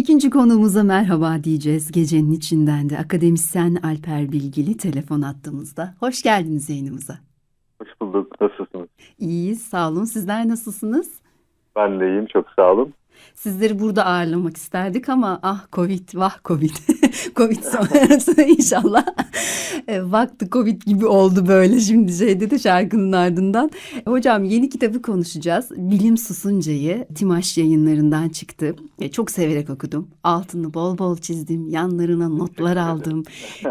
İkinci konuğumuza merhaba diyeceğiz. Gecenin içinden de akademisyen Alper Bilgili telefon attığımızda. Hoş geldiniz yayınımıza. Hoş bulduk. Nasılsınız? İyiyiz, sağ olun. Sizler nasılsınız? Ben de iyiyim. Çok sağ olun. Sizleri burada ağırlamak isterdik ama ah Covid, vah Covid. Covid sonrası inşallah e, vakti Covid gibi oldu böyle şimdi şeyde de şarkının ardından. Hocam yeni kitabı konuşacağız. Bilim Susunca'yı Timaş yayınlarından çıktı. E, Çok severek okudum. Altını bol bol çizdim. Yanlarına notlar aldım.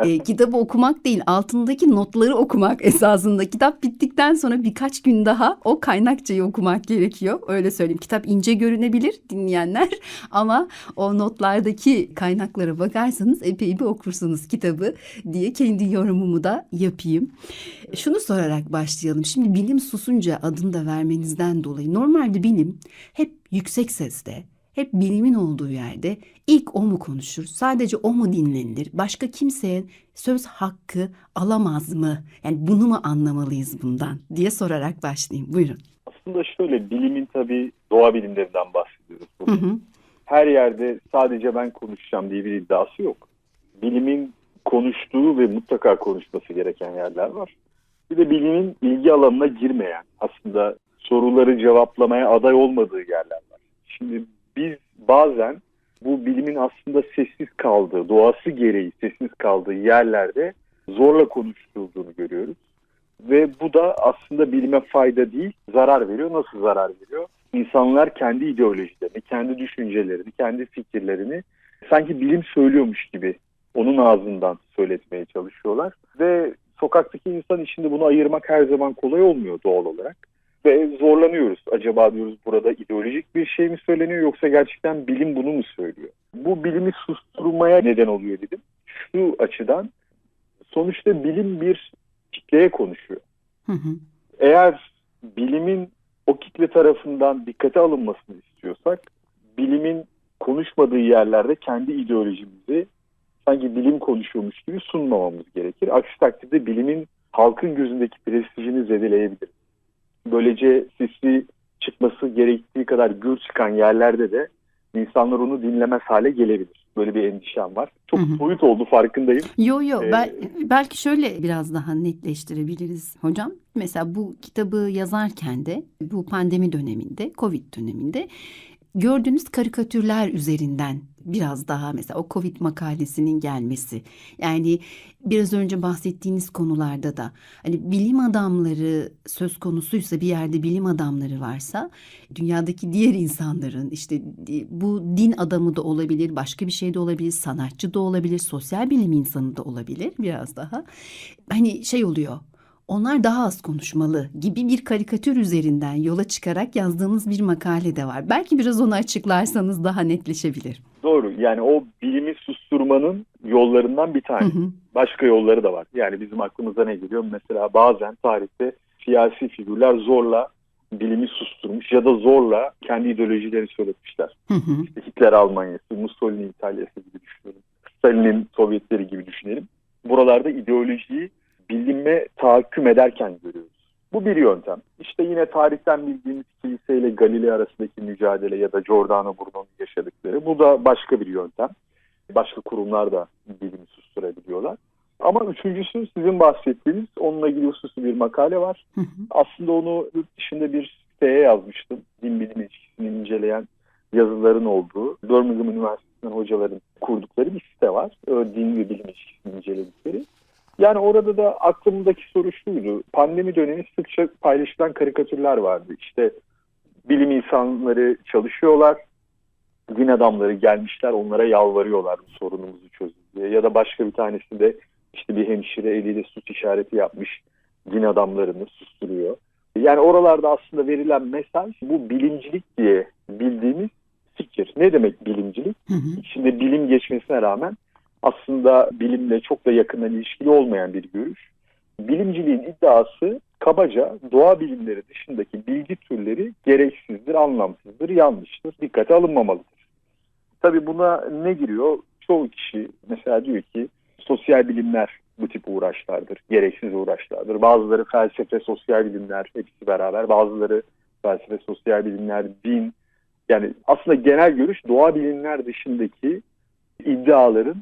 E, kitabı okumak değil altındaki notları okumak esasında. Kitap bittikten sonra birkaç gün daha o kaynakçayı okumak gerekiyor. Öyle söyleyeyim. Kitap ince görünebilir dinleyenler ama o notlardaki kaynaklara bakarsanız epey bir okursunuz kitabı diye kendi yorumumu da yapayım. Şunu sorarak başlayalım. Şimdi bilim susunca adını da vermenizden dolayı normalde bilim hep yüksek sesle hep bilimin olduğu yerde ilk o mu konuşur? Sadece o mu dinlenilir? Başka kimseye söz hakkı alamaz mı? Yani bunu mu anlamalıyız bundan diye sorarak başlayayım. Buyurun. Aslında şöyle bilimin tabii doğa bilimlerinden bahsediyoruz. Hı bugün. hı. Her yerde sadece ben konuşacağım diye bir iddiası yok. Bilimin konuştuğu ve mutlaka konuşması gereken yerler var. Bir de bilimin ilgi alanına girmeyen, aslında soruları cevaplamaya aday olmadığı yerler var. Şimdi biz bazen bu bilimin aslında sessiz kaldığı, doğası gereği sessiz kaldığı yerlerde zorla konuşturulduğunu görüyoruz. Ve bu da aslında bilime fayda değil, zarar veriyor. Nasıl zarar veriyor? İnsanlar kendi ideolojilerini, kendi düşüncelerini, kendi fikirlerini sanki bilim söylüyormuş gibi onun ağzından söyletmeye çalışıyorlar. Ve sokaktaki insan içinde bunu ayırmak her zaman kolay olmuyor doğal olarak. Ve zorlanıyoruz. Acaba diyoruz burada ideolojik bir şey mi söyleniyor yoksa gerçekten bilim bunu mu söylüyor? Bu bilimi susturmaya neden oluyor dedim. Şu açıdan sonuçta bilim bir kitleye konuşuyor. Hı hı. Eğer bilimin o kitle tarafından dikkate alınmasını istiyorsak, bilimin konuşmadığı yerlerde kendi ideolojimizi sanki bilim konuşuyormuş gibi sunmamamız gerekir. Aksi takdirde bilimin halkın gözündeki prestijini zedeleyebilir. Böylece sesi çıkması gerektiği kadar gür çıkan yerlerde de insanlar onu dinlemez hale gelebilir. Böyle bir endişem var. Çok Hı hı. soyut oldu farkındayım. Yo yo Ee, bel- belki şöyle biraz daha netleştirebiliriz hocam. Mesela bu kitabı yazarken de bu pandemi döneminde, Covid döneminde gördüğünüz karikatürler üzerinden biraz daha mesela o Covid makalesinin gelmesi. Yani biraz önce bahsettiğiniz konularda da hani bilim adamları söz konusuysa bir yerde bilim adamları varsa dünyadaki diğer insanların işte bu din adamı da olabilir, başka bir şey de olabilir, sanatçı da olabilir, sosyal bilim insanı da olabilir biraz daha. Hani şey oluyor. Onlar daha az konuşmalı gibi bir karikatür üzerinden yola çıkarak yazdığınız bir makale de var. Belki biraz onu açıklarsanız daha netleşebilir. Doğru. Yani o bilimi susturmanın yollarından bir Hı tanesi. hı. Başka yolları da var. Yani bizim aklımıza ne geliyor? Mesela bazen tarihte siyasi figürler zorla bilimi susturmuş ya da zorla kendi ideolojilerini söyletmişler. Hı hı. İşte Hitler Almanyası, Mussolini İtalyası gibi düşünelim. Stalin'in Sovyetleri gibi düşünelim. Buralarda ideolojiyi bilime tahakküm ederken görüyoruz. Bu bir yöntem. İşte yine tarihten bildiğimiz kilise ile Galileo arasındaki mücadele ya da Giordano Bruno'nun yaşadıkları. Bu da başka bir yöntem. Başka kurumlar da bilimi susturabiliyorlar. Ama üçüncüsü sizin bahsettiğiniz onunla ilgili hususi bir makale var. Hı hı. Aslında onu yurt dışında bir siteye yazmıştım. Din bilim ilişkisini inceleyen yazıların olduğu. Birmingham Üniversitesi'nden hocaların kurdukları bir site var. Din ve bilim ilişkisini inceledikleri. Yani orada da aklımdaki soru şuydu. Pandemi dönemi sıkça paylaşılan karikatürler vardı. İşte bilim insanları çalışıyorlar. Din adamları gelmişler onlara yalvarıyorlar bu sorunumuzu çözün diye. Ya da başka bir tanesi de işte bir hemşire eliyle sus işareti yapmış din adamlarını susturuyor. Yani oralarda aslında verilen mesaj bu bilimcilik diye bildiğimiz fikir. Ne demek bilimcilik? Hı hı. İçinde bilim geçmesine rağmen aslında bilimle çok da yakından ilişkili olmayan bir görüş. Bilimciliğin iddiası kabaca doğa bilimleri dışındaki bilgi türleri gereksizdir, anlamsızdır, yanlıştır, dikkate alınmamalıdır. Tabii buna ne giriyor? Çoğu kişi mesela diyor ki sosyal bilimler bu tip uğraşlardır, gereksiz uğraşlardır. Bazıları felsefe, sosyal bilimler hepsi beraber. Bazıları felsefe, sosyal bilimler, din, Yani aslında genel görüş doğa bilimler dışındaki iddiaların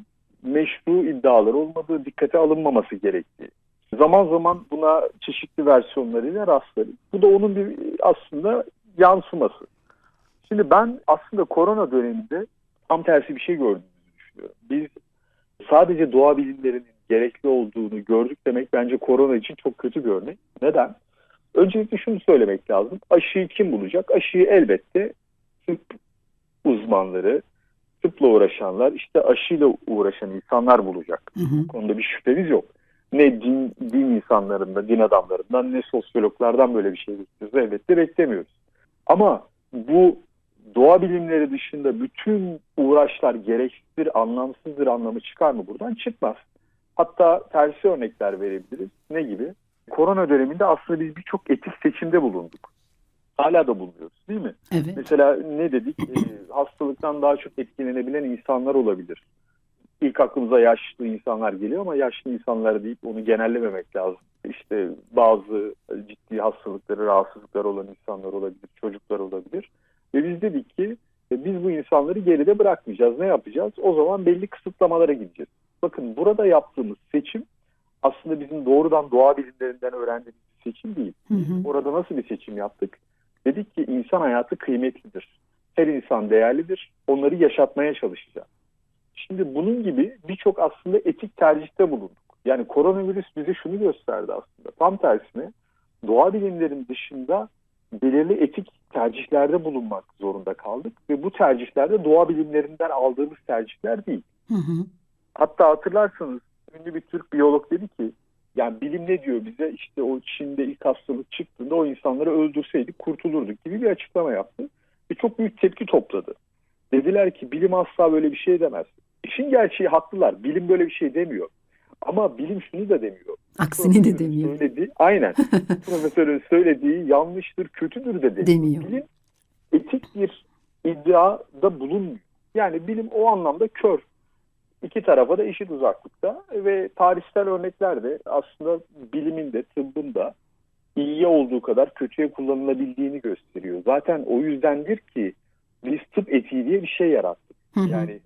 meşru iddialar olmadığı dikkate alınmaması gerektiği. Zaman zaman buna çeşitli versiyonlarıyla rastlarız. Bu da onun bir aslında yansıması. Şimdi ben aslında korona döneminde tam tersi bir şey gördüğümüzü düşünüyorum. Biz sadece doğa bilimlerinin gerekli olduğunu gördük demek bence korona için çok kötü bir örnek. Neden? Öncelikle şunu söylemek lazım. Aşıyı kim bulacak? Aşıyı elbette tıp uzmanları, tıpla uğraşanlar, işte aşıyla uğraşan insanlar bulacak. Hı hı. Bu konuda bir şüphemiz yok. Ne din, din insanlarından, din adamlarından ne sosyologlardan böyle bir şey bekliyoruz. Elbette beklemiyoruz. Ama bu doğa bilimleri dışında bütün uğraşlar gereksizdir, anlamsızdır anlamı çıkar mı buradan? Çıkmaz. Hatta tersi örnekler verebiliriz. Ne gibi? Korona döneminde aslında biz birçok etik seçimde bulunduk. Hala da bulunuyoruz değil mi? Evet. Mesela ne dedik? Ee, hastalıktan daha çok etkilenebilen insanlar olabilir. İlk aklımıza yaşlı insanlar geliyor ama yaşlı insanlar deyip onu genellememek lazım. İşte bazı ciddi hastalıkları, rahatsızlıkları olan insanlar olabilir, çocuklar olabilir. Ve biz dedik ki e, biz bu insanları geride bırakmayacağız. Ne yapacağız? O zaman belli kısıtlamalara gideceğiz. Bakın burada yaptığımız seçim aslında bizim doğrudan doğa bilimlerinden öğrendiğimiz seçim değil. Hı hı. Orada nasıl bir seçim yaptık? Dedik ki insan hayatı kıymetlidir. Her insan değerlidir. Onları yaşatmaya çalışacağız. Şimdi bunun gibi birçok aslında etik tercihte bulunduk. Yani koronavirüs bize şunu gösterdi aslında. Tam tersine doğa bilimlerin dışında belirli etik tercihlerde bulunmak zorunda kaldık. Ve bu tercihlerde doğa bilimlerinden aldığımız tercihler değil. Hı hı. Hatta hatırlarsanız ünlü bir Türk biyolog dedi ki yani bilim ne diyor bize işte o Çin'de ilk hastalık çıktığında o insanları öldürseydik kurtulurduk gibi bir açıklama yaptı. Ve çok büyük tepki topladı. Dediler ki bilim asla böyle bir şey demez. İşin gerçeği haklılar. Bilim böyle bir şey demiyor. Ama bilim şunu da demiyor. Aksini de demiyor. Söylediği, aynen. Profesörün söylediği yanlıştır, kötüdür de demiyor. Demiyor. Bilim etik bir iddiada bulunmuyor. Yani bilim o anlamda kör. İki tarafa da eşit uzaklıkta ve tarihsel örnekler de aslında bilimin de tıbbın da iyiye olduğu kadar kötüye kullanılabildiğini gösteriyor. Zaten o yüzdendir ki biz tıp etiği diye bir şey yarattık. Hı hı. Yani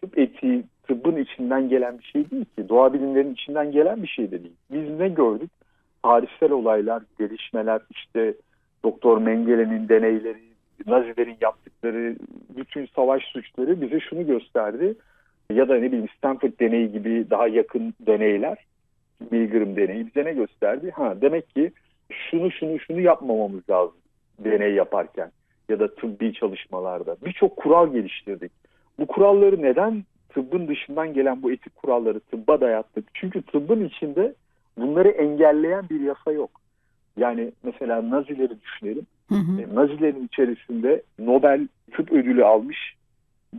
tıp etiği tıbbın içinden gelen bir şey değil ki. Doğa bilimlerinin içinden gelen bir şey de değil. Biz ne gördük? Tarihsel olaylar, gelişmeler, işte Doktor Mengele'nin deneyleri, Nazilerin yaptıkları bütün savaş suçları bize şunu gösterdi. Ya da ne bileyim Stanford deneyi gibi daha yakın deneyler, Milgram deneyi bize ne gösterdi? Ha demek ki şunu şunu şunu yapmamamız lazım deney yaparken ya da tıbbi çalışmalarda. Birçok kural geliştirdik. Bu kuralları neden tıbbın dışından gelen bu etik kuralları tıbba dayattık? Çünkü tıbbın içinde bunları engelleyen bir yasa yok. Yani mesela Nazileri düşünelim. Hı hı. E, Nazilerin içerisinde Nobel tıp ödülü almış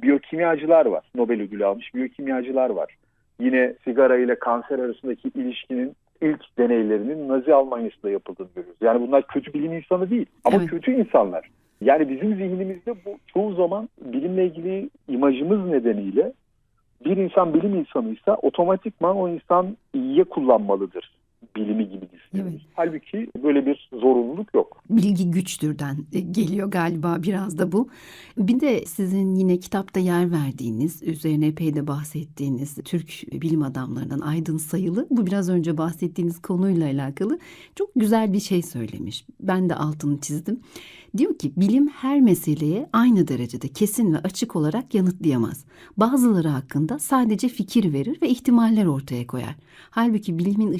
biyokimyacılar var. Nobel ödülü almış biyokimyacılar var. Yine sigara ile kanser arasındaki ilişkinin ilk deneylerinin Nazi Almanya'sında yapıldığını görüyoruz. Yani bunlar kötü bilim insanı değil ama Evet. kötü insanlar. Yani bizim zihnimizde bu çoğu zaman bilimle ilgili imajımız nedeniyle bir insan bilim insanıysa otomatikman o insan iyiye kullanmalıdır bilimi gibi düşünüyoruz. Evet. Halbuki böyle bir zorunluluk yok. bilgi güçtürden geliyor galiba biraz da bu. Bir de sizin yine kitapta yer verdiğiniz, üzerine epey de bahsettiğiniz Türk bilim adamlarından Aydın Sayılı, bu biraz önce bahsettiğiniz konuyla alakalı çok güzel bir şey söylemiş. Ben de altını çizdim. Diyor ki bilim her meseleye aynı derecede kesin ve açık olarak yanıtlayamaz. Bazıları hakkında sadece fikir verir ve ihtimaller ortaya koyar. Halbuki bilimin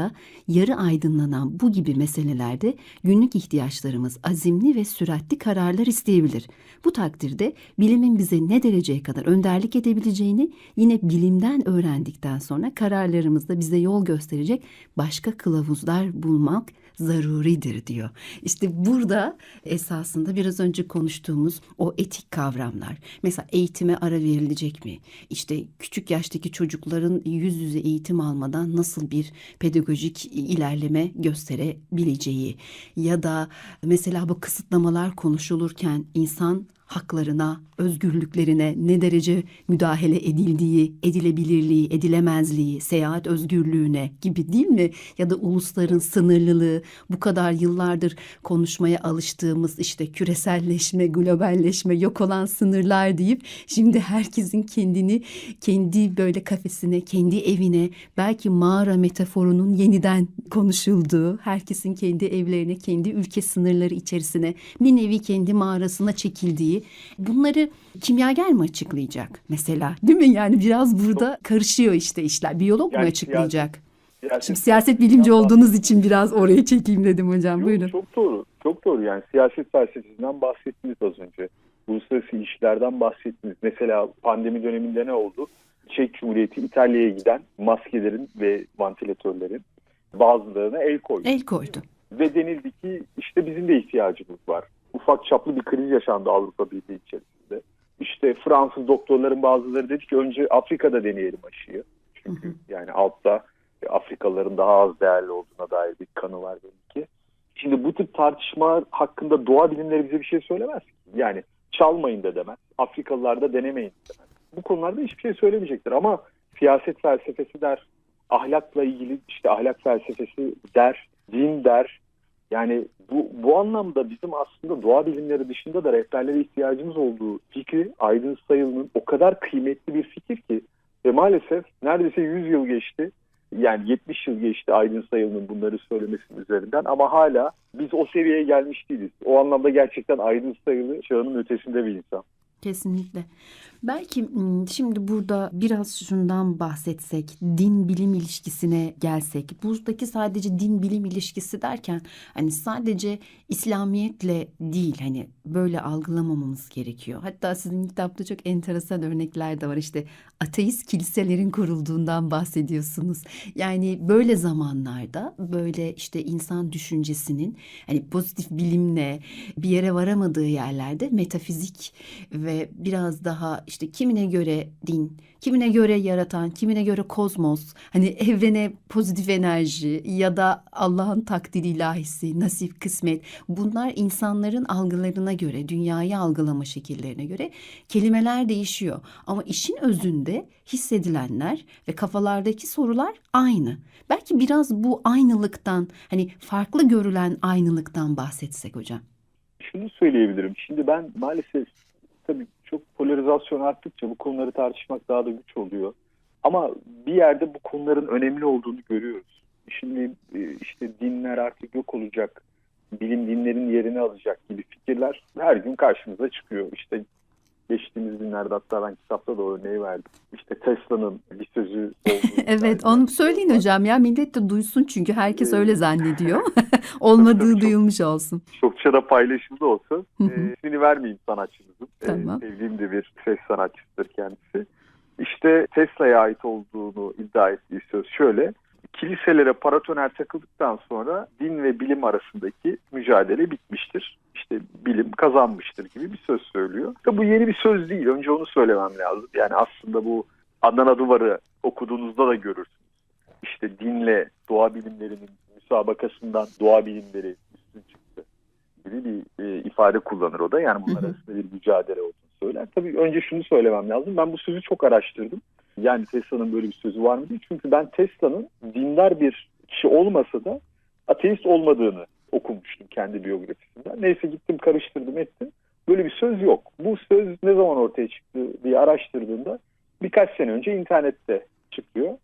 ışığıyla yarı aydınlanan bu gibi meselelerde günlük ihtiyaçlarımız azimli ve süratli kararlar isteyebilir. Bu takdirde bilimin bize ne dereceye kadar önderlik edebileceğini yine bilimden öğrendikten sonra kararlarımızda bize yol gösterecek başka kılavuzlar bulmak zaruridir diyor. İşte burada esasında biraz önce konuştuğumuz o etik kavramlar. Mesela eğitime ara verilecek mi? İşte küçük yaştaki çocukların yüz yüze eğitim almadan nasıl bir pedagojik ilerleme gösterebileceği ya da mesela bu kısıtlamalar konuşulurken insan haklarına, özgürlüklerine ne derece müdahale edildiği, edilebilirliği, edilemezliği, seyahat özgürlüğüne gibi değil mi? Ya da ulusların sınırlılığı, bu kadar yıllardır konuşmaya alıştığımız işte küreselleşme, globalleşme, yok olan sınırlar deyip şimdi herkesin kendini kendi böyle kafesine, kendi evine, belki mağara metaforunun yeniden konuşulduğu, herkesin kendi evlerine, kendi ülke sınırları içerisine bir nevi kendi mağarasına çekildiği bunları kimyager mi açıklayacak mesela? Değil mi? Yani biraz burada karışıyor işte işler. Biyolog mu Yani açıklayacak? Siyaset- Şimdi siyaset bilimci olduğunuz için biraz oraya çekeyim dedim hocam. Yok, Buyurun. Çok doğru. Çok doğru. Yani siyaset felsefesinden bahsettiniz az önce. Uluslararası ilişkilerden bahsettiniz. Mesela pandemi döneminde ne oldu? Çek Cumhuriyeti İtalya'ya giden maskelerin ve vantilatörlerin bazılarına el koydu. El koydu. Ve denildi ki işte bizim de ihtiyacımız var. Ufak çaplı bir kriz yaşandı Avrupa Birliği içerisinde. İşte Fransız doktorların bazıları dedi ki önce Afrika'da deneyelim aşıyı. Çünkü Hı hı. yani altta Afrikalıların daha az değerli olduğuna dair bir kanı var belki. Şimdi bu tip tartışma hakkında doğa bilimleri bize bir şey söylemez. Yani çalmayın da demez. Afrikalılar da denemeyin de demez. Bu konularda hiçbir şey söylemeyecektir ama siyaset felsefesi der, ahlakla ilgili işte ahlak felsefesi der, din der. Yani bu, bu anlamda bizim aslında doğa bilimleri dışında da rehberlere ihtiyacımız olduğu fikri Aydın Sayılı'nın o kadar kıymetli bir fikir ki ve maalesef neredeyse 100 yıl geçti. Yani 70 yıl geçti Aydın Sayılı'nın bunları söylemesinin üzerinden ama hala biz o seviyeye gelmiş değiliz. O anlamda gerçekten Aydın Sayılı çağının ötesinde bir insan. Kesinlikle. Belki şimdi burada biraz şundan bahsetsek, din bilim ilişkisine gelsek. Buradaki sadece din bilim ilişkisi derken hani sadece İslamiyetle değil hani böyle algılamamamız gerekiyor. Hatta sizin kitapta çok enteresan örnekler de var. İşte ateist kiliselerin kurulduğundan bahsediyorsunuz. Yani böyle zamanlarda böyle işte insan düşüncesinin hani pozitif bilimle bir yere varamadığı yerlerde metafizik ve biraz daha işte kimine göre din, kimine göre yaratan, kimine göre kozmos, hani evrene pozitif enerji ya da Allah'ın takdiri ilahisi, nasip, kısmet bunlar insanların algılarına göre, dünyayı algılama şekillerine göre kelimeler değişiyor. Ama işin özünde hissedilenler ve kafalardaki sorular aynı. Belki biraz bu aynılıktan, hani farklı görülen aynılıktan bahsetsek hocam. Şunu söyleyebilirim. Şimdi ben maalesef tabii çok polarizasyon arttıkça bu konuları tartışmak daha da güç oluyor. Ama bir yerde bu konuların önemli olduğunu görüyoruz. Şimdi e, işte dinler artık yok olacak, bilim dinlerin yerini alacak gibi fikirler her gün karşımıza çıkıyor. İşte geçtiğimiz günlerde hatta ben kitapta da o örneği verdim. İşte Tesla'nın bir sözü Evet onu söyleyin hocam ya millet de duysun çünkü herkes Ee, öyle zannediyor. Olmadığı çok- duyulmuş olsun. çokça da paylaşıldı o söz. Hı hı. Ee, ismini vermeyeyim sanatçımızın. Ee, Tamam. sevdiğim de bir ses sanatçısıdır kendisi. İşte Tesla'ya ait olduğunu iddia ettiği söz şöyle. Kiliselere paratoner takıldıktan sonra din ve bilim arasındaki mücadele bitmiştir. İşte bilim kazanmıştır gibi bir söz söylüyor. Tabi bu yeni bir söz değil. Önce onu söylemem lazım. Yani aslında bu Adana Duvarı okuduğunuzda da görürsünüz. İşte dinle doğa bilimlerinin müsabakasından doğa bilimleri üstün çıktı gibi bir e, ifade kullanır o da. Yani bunlar arasında bir mücadele olduğunu söyler. Tabii önce şunu söylemem lazım. Ben bu sözü çok araştırdım. Yani Tesla'nın böyle bir sözü var mı diye. Çünkü ben Tesla'nın dindar bir kişi olmasa da ateist olmadığını okumuştum kendi biyografisinden. Neyse gittim karıştırdım ettim. Böyle bir söz yok. Bu söz ne zaman ortaya çıktı diye araştırdığımda birkaç sene önce internette çıkıyor.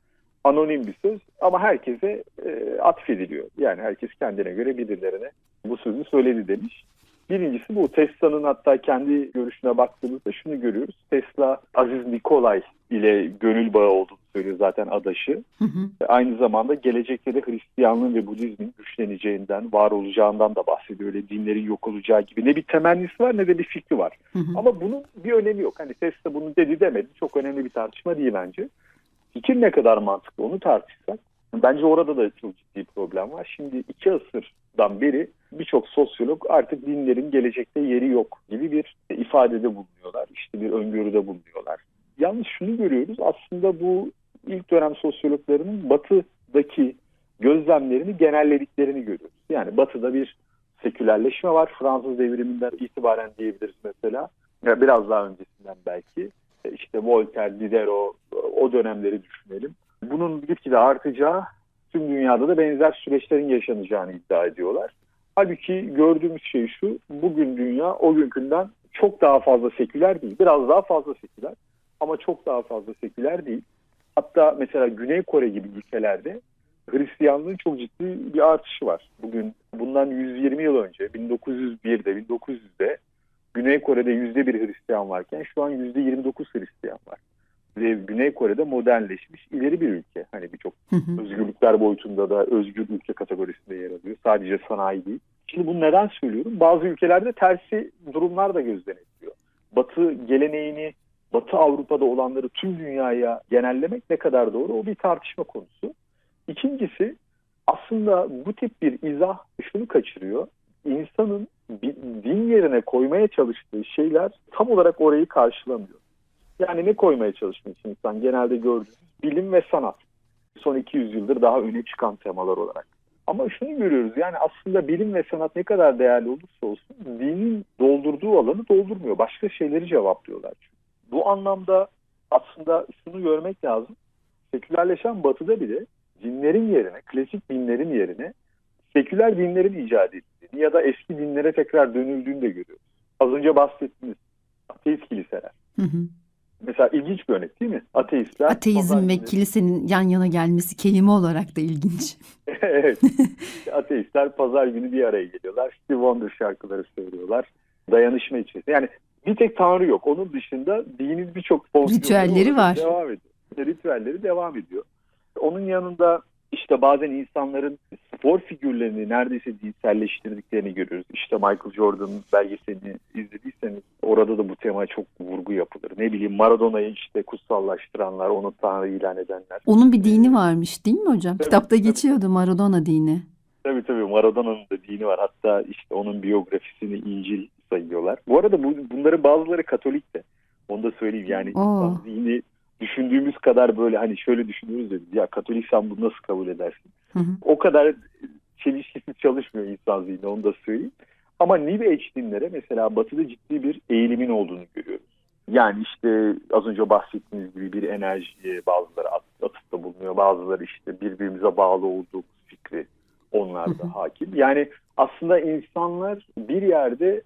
Anonim bir söz ama herkese e, atfediliyor. Yani herkes kendine göre birilerine bu sözü söyledi demiş. Birincisi bu. Tesla'nın hatta kendi görüşüne baktığımızda şunu görüyoruz. Tesla Aziz Nikolay ile gönül bağı olduğunu söylüyor zaten adaşı. Hı hı. Aynı zamanda gelecekte de Hristiyanlığın ve Budizmin güçleneceğinden, var olacağından da bahsediyor. Öyle dinlerin yok olacağı gibi. Ne bir temennisi var ne de bir fikri var. Hı hı. Ama bunun bir önemi yok. Hani Tesla bunu dedi demedi. Çok önemli bir tartışma değil bence. Fikir ne kadar mantıklı onu tartışsak. Bence orada da çok ciddi problem var. Şimdi iki asırdan beri birçok sosyolog artık dinlerin gelecekte yeri yok gibi bir ifadede bulunuyorlar. İşte bir öngörüde bulunuyorlar. Yalnız şunu görüyoruz. Aslında bu ilk dönem sosyologlarının batıdaki gözlemlerini genellediklerini görüyoruz. Yani batıda bir sekülerleşme var. Fransız devriminden itibaren diyebiliriz mesela. Ya biraz daha öncesinden belki. E, işte Voltaire, Diderot o dönemleri düşünelim. Bunun gitgide artacağı tüm dünyada da benzer süreçlerin yaşanacağını iddia ediyorlar. Halbuki gördüğümüz şey şu, bugün dünya o günkünden çok daha fazla seküler değil. Biraz daha fazla seküler ama çok daha fazla seküler değil. Hatta mesela Güney Kore gibi ülkelerde Hristiyanlığın çok ciddi bir artışı var. Bugün bundan 120 yıl önce 1901'de 1900'de Güney Kore'de yüzde bir Hristiyan varken şu an yüzde 29 Hristiyan var. Ve Güney Kore'de modernleşmiş ileri bir ülke. Hani birçok özgürlükler boyutunda da özgür ülke kategorisinde yer alıyor. Sadece sanayi değil. Şimdi bunu neden söylüyorum? Bazı ülkelerde tersi durumlar da gözleniliyor. Batı geleneğini, Batı Avrupa'da olanları tüm dünyaya genellemek ne kadar doğru o bir tartışma konusu. İkincisi aslında bu tip bir izah şunu kaçırıyor. İnsanın din yerine koymaya çalıştığı şeyler tam olarak orayı karşılamıyor. Yani ne koymaya çalışmış insan genelde gördüğümüz bilim ve sanat. Son 200 yıldır daha öne çıkan temalar olarak. Ama şunu görüyoruz yani aslında bilim ve sanat ne kadar değerli olursa olsun dinin doldurduğu alanı doldurmuyor. Başka şeyleri cevaplıyorlar. Bu anlamda aslında şunu görmek lazım. Sekülerleşen batıda bile dinlerin yerine, klasik dinlerin yerine seküler dinlerin icat edildiğini ya da eski dinlere tekrar dönüldüğünü de görüyoruz. Az önce bahsettiğimiz ateist kiliseler. Hı hı. Mesela ilginç bir örnek değil mi? Ateistler. Ateizm ve günü- kilisenin yan yana gelmesi kelime olarak da ilginç. evet. Ateistler pazar günü bir araya geliyorlar. Steve Wonder şarkıları söylüyorlar. Dayanışma içerisinde. Yani bir tek tanrı yok. Onun dışında dinin birçok fonksiyonu Ritüelleri var. Devam ediyor. Ritüelleri devam ediyor. Onun yanında işte bazen insanların spor figürlerini neredeyse dinselleştirdiklerini görüyoruz. İşte Michael Jordan'ın belgeselini izlediyseniz orada da bu tema çok vurgu yapılır. Ne bileyim Maradona'yı işte kutsallaştıranlar, onu tanrı ilan edenler. Onun bir dini varmış değil mi hocam? Tabii, Kitapta geçiyordu Maradona dini. Tabii tabii Maradona'nın da dini var. Hatta işte onun biyografisini İncil sayıyorlar. Bu arada bu, bunların bazıları Katolik de. Onu da söyleyeyim yani Oo. dini düşündüğümüz kadar böyle hani şöyle düşünüyoruz ya, ya Katoliksen bunu nasıl kabul edersin? Hı hı. O kadar çelişkisiz çalışmıyor insan zihni onu da söyleyeyim. Ama New Age dinlere mesela batıda ciddi bir eğilimin olduğunu görüyoruz. Yani işte az önce bahsettiğiniz gibi bir enerjiye bazıları at- atıfta bulunuyor. Bazıları işte birbirimize bağlı olduğumuz fikri onlarda Hı hı. hakim. Yani aslında insanlar bir yerde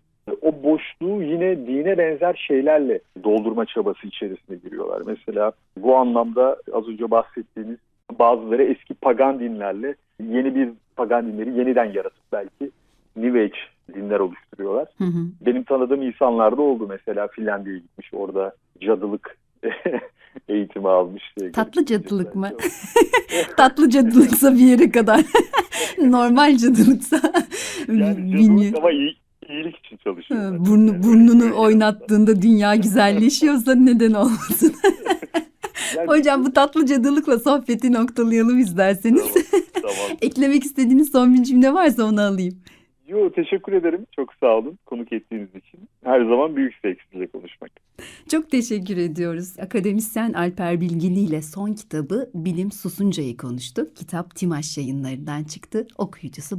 o boşluğu yine dine benzer şeylerle doldurma çabası içerisine giriyorlar. Mesela bu anlamda az önce bahsettiğimiz bazıları eski pagan dinlerle yeni bir pagan dinleri yeniden yaratıp belki New Age dinler oluşturuyorlar. Hı hı. Benim tanıdığım insanlar da oldu mesela Finlandiya'ya gitmiş orada cadılık eğitimi almış. Tatlı cadılık mı? Tatlı cadılıksa bir yere kadar. Normal cadılıksa Yani cadılık ama iyi, iyilik için Ha, çalışıyorlar. Burnu, Yani burnunu öyle oynattığında dünya güzelleşiyorsa neden olmasın? Yani- Hocam bu tatlı cadılıkla sohbeti noktalayalım isterseniz. Tamam, tamam. Eklemek istediğiniz son bir cümle varsa onu alayım. Yo, teşekkür ederim. Çok sağ olun konuk ettiğiniz için. Her zaman büyük zevk sizinle konuşmak. Çok teşekkür ediyoruz. Akademisyen Alper Bilgili ile son kitabı Bilim Susunca'yı konuştuk. Kitap Timaş yayınlarından çıktı. Okuyucusu